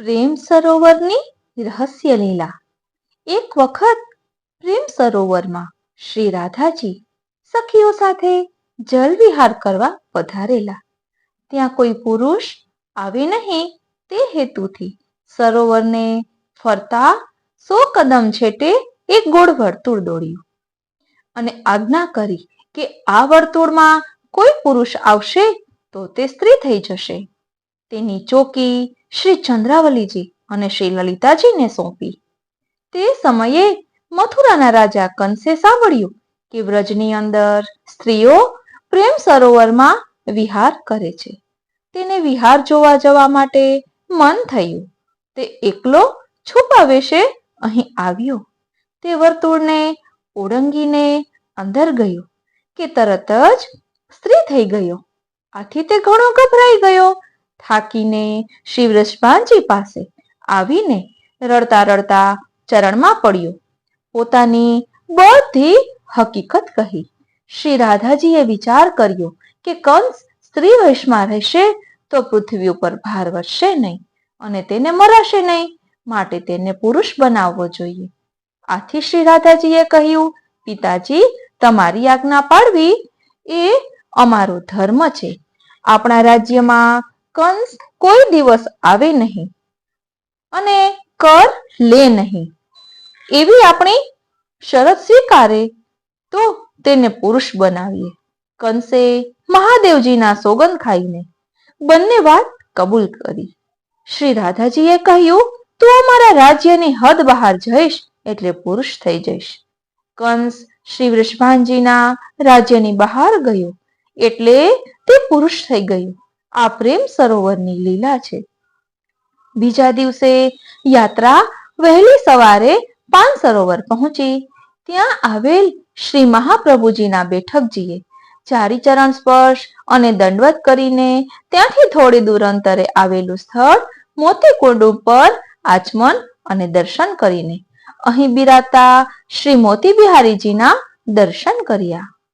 પ્રેમ સરોવરની રહસ્ય લીલા. એક વખત પ્રેમ સરોવરમાં શ્રી રાધાજી સખીઓ સાથે જલ વિહાર કરવા પધારેલા. ત્યાં કોઈ પુરુષ આવે નહીં તે હેતુથી સરોવરને ફરતા સો કદમ છેટે એક ગોળ વર્તુળ દોડ્યું. અને આજ્ઞા કરી કે આ વર્તુળમાં કોઈ પુરુષ આવશે તો તે સ્ત્રી થઈ જશે. તેની ચોકી શ્રી ચંદ્રાવલીજી અને શ્રી લલિતાજીને સોંપી. તે સમયે મથુરાના રાજા કંસે સાંભળ્યું કે વ્રજની અંદર સ્ત્રીઓ પ્રેમ સરોવરમાં વિહાર કરે છે. તેને વિહાર જોવા જવા માટે મન થયું. તે એકલો છુપા વેશે અહીં આવ્યો. તે વર્તુળને ઓળંગીને અંદર ગયો કે તરત જ સ્ત્રી થઈ ગયો. આથી તે ઘણો ગભરાઈ ગયો થાકીને શિવરજપાનજી પાસે આવીને રડતા રડતા ચરણમાં પડ્યો. પોતાની બધી હકીકત કહી. શ્રી રાધાજીએ વિચાર કર્યો કે કંસ સ્ત્રી વેશમાં રહેશે તો પૃથ્વી ઉપર ભાર વધશે નહીં અને તેને મરાશે નહીં, માટે તેને પુરુષ બનાવવો જોઈએ. આથી શ્રી રાધાજીએ કહ્યું, પિતાજી, તમારી આજ્ઞા પાડવી એ અમારો ધર્મ છે. આપણા રાજ્યમાં કંસ કોઈ દિવસ આવે નહીં અને કર લે નહીં. એવી આપણી શરત સ્વીકારે તો તેને પુરુષ બનાવીએ. કંસે મહાદેવજીના સોગંદ ખાઈને બંને વાત કબૂલ કરી. શ્રી રાધાજીએ કહ્યું, તું અમારા રાજ્યની હદ બહાર જઈશ એટલે પુરુષ થઈ જઈશ. કંસ શ્રી વૃષભાનજીના રાજ્યની બહાર ગયો એટલે તે પુરુષ થઈ ગયો. આ પ્રેમ સરોવરની લીલા છે. બીજા દિવસે યાત્રા વહેલી સવારે પાન સરોવર પહોંચી. ત્યાં આવેલ શ્રી મહાપ્રભુજીના બેઠકજીએ ચારીચરણ સ્પર્શ અને દંડવત કરીને ત્યાંથી થોડી દૂર અંતરે આવેલું સ્થળ મોતીકુંડ ઉપર આચમન અને દર્શન કરીને અહીં બિરાતા શ્રી મોતી બિહારીજીના દર્શન કર્યા.